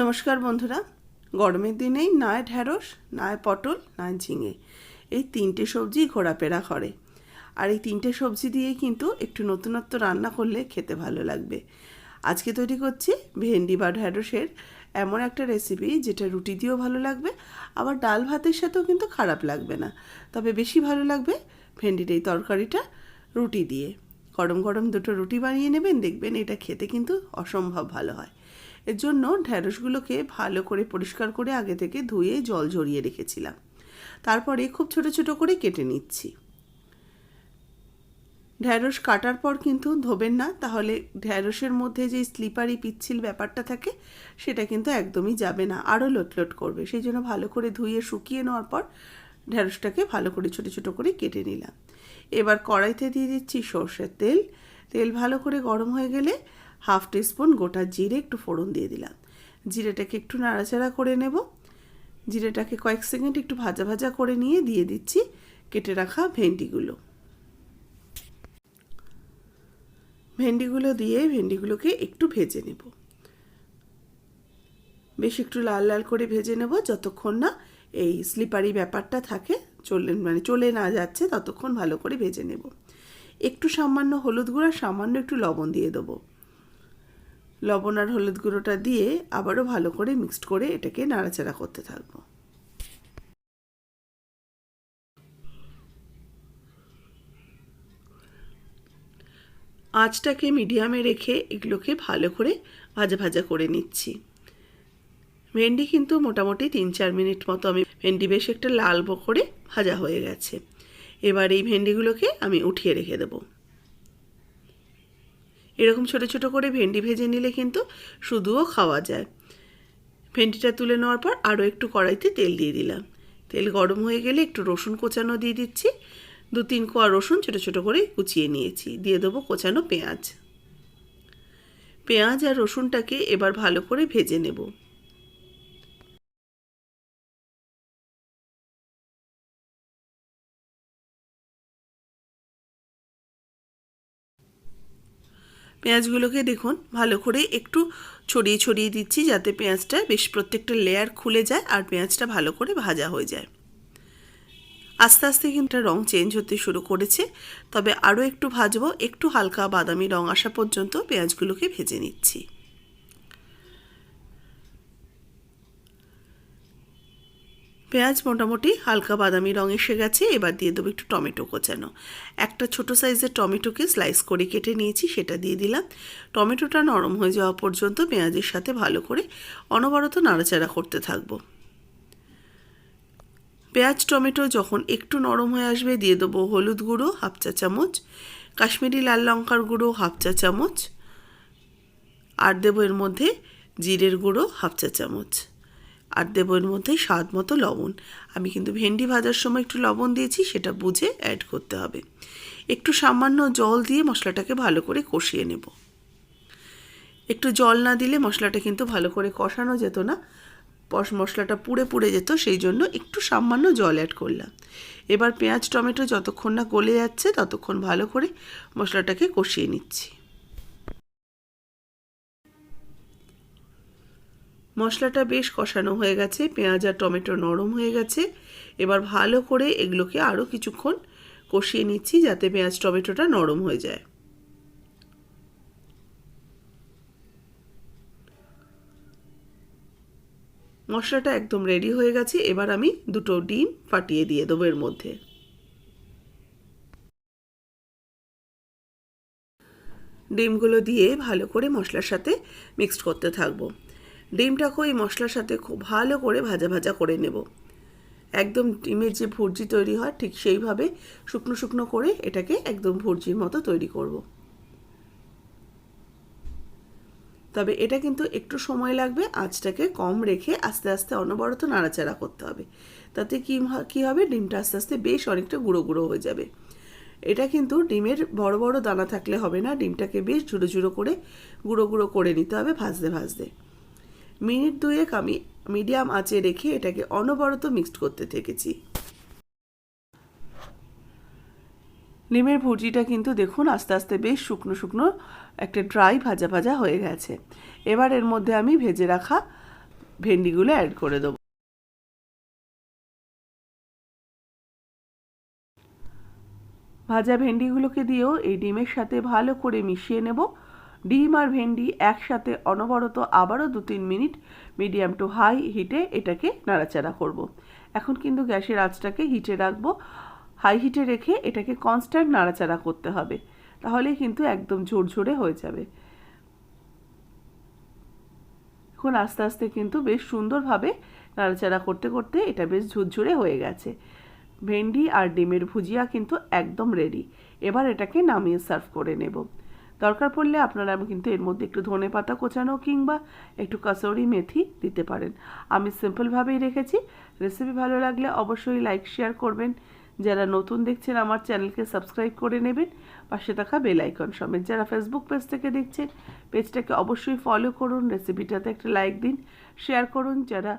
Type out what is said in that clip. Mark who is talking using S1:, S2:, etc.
S1: নমস্কার বন্ধুরা। গরমের দিনেই নয় ঢ্যাঁড়স, নয় পটল, নয় ঝিঙে। এই তিনটে সবজি ঘোরাফেরা করে। আর এই তিনটে সবজি দিয়েই কিন্তু একটু নতুনত্ব রান্না করলে খেতে ভালো লাগবে। আজকে তৈরি করছি ভেন্ডি বা ঢ্যাঁড়সের এমন একটা রেসিপি যেটা রুটি দিয়েও ভালো লাগবে, আবার ডাল ভাতের সাথেও কিন্তু খারাপ লাগবে না। তবে বেশি ভালো লাগবে ভেন্ডির এই তরকারিটা রুটি দিয়ে। গরম গরম দুটো রুটি বানিয়ে নেবেন, দেখবেন এটা খেতে কিন্তু অসম্ভব ভালো হয়। এর জন্য ঢ্যাঁড়সগুলোকে ভালো করে পরিষ্কার করে আগে থেকে ধুয়ে জল ঝরিয়ে রেখেছিলাম। তারপরে খুব ছোট ছোট করে কেটে নিচ্ছি। ঢ্যাঁড়স কাটার পর কিন্তু ধোবেন না, তাহলে ঢ্যাঁড়সের মধ্যে যে স্লিপারি পিচ্ছিল ব্যাপারটা থাকে, সেটা কিন্তু একদমই যাবে না, আরও লোটলোট করবে। সেই জন্য ভালো করে ধুয়ে শুকিয়ে নেওয়ার পর ঢ্যাঁড়সটাকে ভালো করে ছোট ছোট করে কেটে নিলাম। এবার কড়াইতে দিয়ে দিচ্ছি সর্ষের তেল। তেল ভালো করে গরম হয়ে গেলে হাফ টিস্পুন গোটা জিরে একটু ফোড়ন দিয়ে দিলাম। জিরেটাকে একটু নাড়াচাড়া করে নেব। জিরেটাকে কয়েক সেকেন্ড একটু ভাজা ভাজা করে নিয়ে দিয়ে দিচ্ছি কেটে রাখা ভেন্ডিগুলো। ভেন্ডিগুলো দিয়ে ভেন্ডিগুলোকে একটু ভেজে নেব। বেশ একটু লাল লাল করে ভেজে নেব যতক্ষণ না এই স্লিপারি ব্যাপারটা থাকে চলে মানে চলে না যাচ্ছে ততক্ষণ ভালো করে ভেজে নেব। একটু সামান্য হলুদ গুঁড়া, সামান্য একটু লবণ দিয়ে দেবো। লবণ আর হলুদ গুঁড়োটা দিয়ে আবারও ভালো করে মিক্সড করে এটাকে নাড়াচাড়া করতে থাকব। আঁচটাকে মিডিয়ামে রেখে এগুলোকে ভালো করে ভাজা ভাজা করে নিচ্ছি। ভেন্ডি কিন্তু মোটামুটি তিন চার মিনিট মতো আমি, ভেন্ডি বেশ একটা লাল করে ভাজা হয়ে গেছে। এবার এই ভেন্ডিগুলোকে আমি উঠিয়ে রেখে দেবো। এরকম ছোট ছোট করে ভেন্ডি ভেজে নিলে কিন্তু শুধুও খাওয়া যায়। ভেন্ডিটা তুলে নেওয়ার পর আরও একটু কড়াইতে তেল দিয়ে দিলাম। তেল গরম হয়ে গেলে একটু রসুন কোচানো দিয়ে দিচ্ছি। দু তিন কোয়া রসুন ছোট ছোট করে কুচিয়ে নিয়েছি। দিয়ে দেবো কোচানো পেঁয়াজ। পেঁয়াজ আর রসুনটাকে এবার ভালো করে ভেজে নেব। পেঁয়াজগুলোকে দেখুন, ভালো করে একটু ছড়িয়ে ছড়িয়ে দিচ্ছি যাতে পেঁয়াজটা বেশ প্রত্যেকটা লেয়ার খুলে যায় আর পেঁয়াজটা ভালো করে ভাজা হয়ে যায়। আস্তে আস্তে কিন্তু রঙ চেঞ্জ হতে শুরু করেছে। তবে আরও একটু ভাজবো, একটু হালকা বাদামি রঙ আসা পর্যন্ত পেঁয়াজগুলোকে ভেজে নিচ্ছি। পেঁয়াজ মোটামুটি হালকা বাদামি রং এসে গেছে এবার দিয়ে দেবো একটু টমেটো কোচানো। একটা ছোট সাইজের টমেটোকে স্লাইস করে কেটে নিয়েছি, সেটা দিয়ে দিলাম। টমেটোটা নরম হয়ে যাওয়া পর্যন্ত পেঁয়াজের সাথে ভালো করে অনবরত নাড়াচাড়া করতে থাকব। পেঁয়াজ, টমেটো যখন একটু নরম হয়ে আসবে, দিয়ে দেবো হলুদ গুঁড়ো, হাফ চা চামচ, কাশ্মীরি লাল লঙ্কার গুঁড়ো, হাফ চা চামচ, আর দেবো এর মধ্যে জিরের গুঁড়ো, হাফ চা চামচ। আর দেবো এর মধ্যে স্বাদ মতো লবণ। আমি কিন্তু ভেন্ডি ভাজার সময় একটু লবণ দিয়েছি, সেটা বুঝে অ্যাড করতে হবে। একটু সামান্য জল দিয়ে মশলাটাকে ভালো করে কষিয়ে নেব। একটু জল না দিলে মশলাটা কিন্তু ভালো করে কষানো যেত না। মশলাটা পুড়ে পুড়ে যেত, সেই জন্য একটু সামান্য জল অ্যাড করলাম। এবার পেঁয়াজ, টমেটো যতক্ষণ না গলে যাচ্ছে, ততক্ষণ ভালো করে মশলাটাকে কষিয়ে নিচ্ছি। মশলাটা বেশ কষানো হয়ে গেছে, পেঁয়াজ আর টমেটো নরম হয়ে গেছে। এবার ভালো করে এগুলোকে আরও কিছুক্ষণ কষিয়ে নিচ্ছি যাতে পেঁয়াজ, টমেটোটা নরম হয়ে যায়। মশলাটা একদম রেডি হয়ে গেছে, এবার আমি দুটো ডিম ফাটিয়ে দিয়ে দেবো এর মধ্যে। ডিমগুলো দিয়ে ভালো করে মশলার সাথে মিক্সড করতে থাকব। ডিমটাকেও এই মশলার সাথে খুব ভালো করে ভাজা ভাজা করে নেব। একদম ডিমের যে ভুর্জি তৈরি হয়, ঠিক সেইভাবে শুকনো শুকনো করে এটাকে একদম ভুর্জির মতো তৈরি করব। তবে এটা কিন্তু একটু সময় লাগবে, আঁচটাকে কম রেখে আস্তে আস্তে অনবরত নাড়াচাড়া করতে হবে। তাতে কী কী হবে? ডিমটা আস্তে আস্তে বেশ অনেকটা গুঁড়ো গুঁড়ো হয়ে যাবে। এটা কিন্তু ডিমের বড় বড় দানা থাকলে হবে না, ডিমটাকে বেশ ঝুড়ো ঝুড়ো করে গুঁড়ো গুঁড়ো করে নিতে হবে ভাজতে ভাজতে। মিনিট দুয়েক আমি মিডিয়াম আঁচে রেখে এটাকে অনবরত মিক্সড করতে থেকেছি। নিমের ভুজিটা কিন্তু দেখুন আস্তে আস্তে বেশ শুকনো শুকনো একটা ড্রাই ভাজা ভাজা হয়ে গেছে। এবার এর মধ্যে আমি ভেজে রাখা ভেন্ডিগুলো অ্যাড করে দেবো। ভাজা ভেন্ডিগুলোকে দিয়েও এই ডিমের সাথে ভালো করে মিশিয়ে নেব। ডিম আর ভেন্ডি একসাথে অনবরত আবারও দু তিন মিনিট মিডিয়াম টু হাই হিটে এটাকে নাড়াচাড়া করব। এখন কিন্তু গ্যাসের আঁচটাকে হিটে রাখব। হাই হিটে রেখে এটাকে কনস্ট্যান্ট নাড়াচাড়া করতে হবে। তাহলেই কিন্তু একদম ঝোরঝোরে হয়ে যাবে। এখন আস্তে আস্তে কিন্তু বেশ সুন্দরভাবে নাড়াচাড়া করতে করতে এটা বেশ ঝুরঝুরে হয়ে গেছে। ভেন্ডি আর ডিমের ভুজিয়া কিন্তু একদম রেডি এবার এটাকে নামিয়ে সার্ভ করে নেব। দরকার পড়লে আপনারা কিন্তু এর মধ্যে একটু ধনে পাতা কোচানো কিংবা একটু কাসৌরি মেথি দিতে পারেন। আমি সিম্পলভাবেই রেখেছি। রেসিপি ভালো লাগলে অবশ্যই লাইক শেয়ার করবেন। যারা নতুন দেখছেন আমার চ্যানেলকে সাবস্ক্রাইব করে নেবেন। পাশে থাকা বেল আইকন সমেত যারা ফেসবুক পেজ থেকে দেখছেন পেজটাকে অবশ্যই ফলো করুন। রেসিপিটাতে একটা লাইক দিন শেয়ার করুন। যারা